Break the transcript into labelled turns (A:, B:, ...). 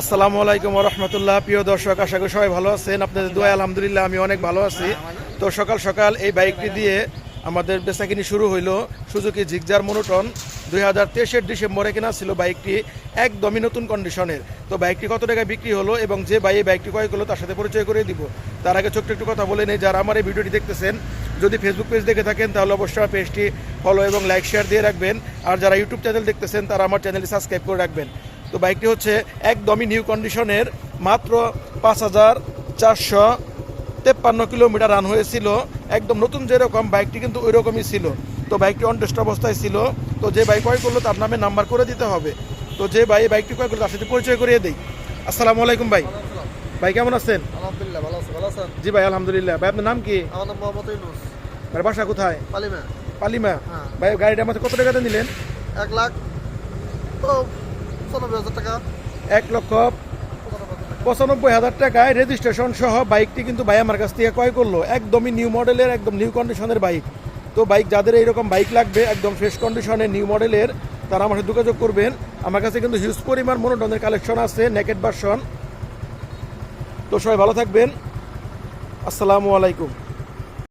A: আসসালামু আলাইকুম রহমতুল্লাহ। প্রিয় দর্শক, আশা করি সবাই ভালো আছেন। আপনাদের দোয়া আলহামদুলিল্লাহ, আমি অনেক ভালো আছি। তো সকাল সকাল এই বাইকটি দিয়ে আমাদের বেচাকিনি শুরু হইল সুজুকি জিগজার মনোটন। দুই হাজার তেইশের ডিসেম্বরে কেনা ছিল বাইকটি, একদমই নতুন কন্ডিশনের তো বাইকটি কত টাকায় বিক্রি হলো এবং যে ভাই বাইকটি ক্রয় করল তার সাথে পরিচয় করে দিব। তার আগে ছোট্ট একটু কথা বলে নেই, যারা আমার এই ভিডিওটি দেখতেছেন, যদি ফেসবুক পেজ দেখে থাকেন, তাহলে অবশ্যই আমার পেজটি ফলো এবং লাইক শেয়ার দিয়ে রাখবেন। আর যারা ইউটিউব চ্যানেল দেখতেছেন, তারা আমার চ্যানেলটি সাবস্ক্রাইব করে রাখবেন। তো বাইকটি হচ্ছে একদমই নিউ কন্ডিশনের মাত্র পাঁচ হাজার চারশো তেপ্পান্ন কিলোমিটার রান হয়েছিল। একদম নতুন যেরকম বাইকটি কিন্তু ওই রকমই ছিল। তো বাইকটি অনটেস্ট অবস্থায় ছিল। তো যে বাইক ক্রয় করল তার নামে নাম্বার করে দিতে হবে। তো যে ভাই এই বাইকটি ক্রয় করল তার সাথে পরিচয় করিয়ে দিই। আসসালামু আলাইকুম ভাই। ভাই কেমন আছেন?
B: আলহামদুলিল্লাহ ভালো আছে ভালো আছেন?
A: জি ভাই আলহামদুলিল্লাহ। ভাই আপনার নাম কি?
B: আমার নাম মোহাম্মদ ইউনুস।
A: ভাই বাসা কোথায়?
B: পালিমা।
A: পালিমা।
B: হ্যাঁ।
A: ভাই গাড়িটা আমাদের কত টাকাতে নিলেন?
B: এক লাখ।
A: এক লক্ষ পঁচানব্বই হাজার টাকায় রেজিস্ট্রেশন সহ বাইকটি কিন্তু ভাই আমার কাছ থেকে ক্রয় করল। একদমই নিউ মডেলের একদম নিউ কন্ডিশনের বাইক তো বাইক যাদের এইরকম বাইক লাগবে, একদম ফ্রেশ কন্ডিশনের নিউ মডেলের তারা আমার সাথে যোগাযোগ করবেন। আমার কাছে কিন্তু হিউজ পরিমাণ মনোটনের কালেকশন আছে নেকেট ভার্সন তো সবাই ভালো থাকবেন। আসসালামু আলাইকুম।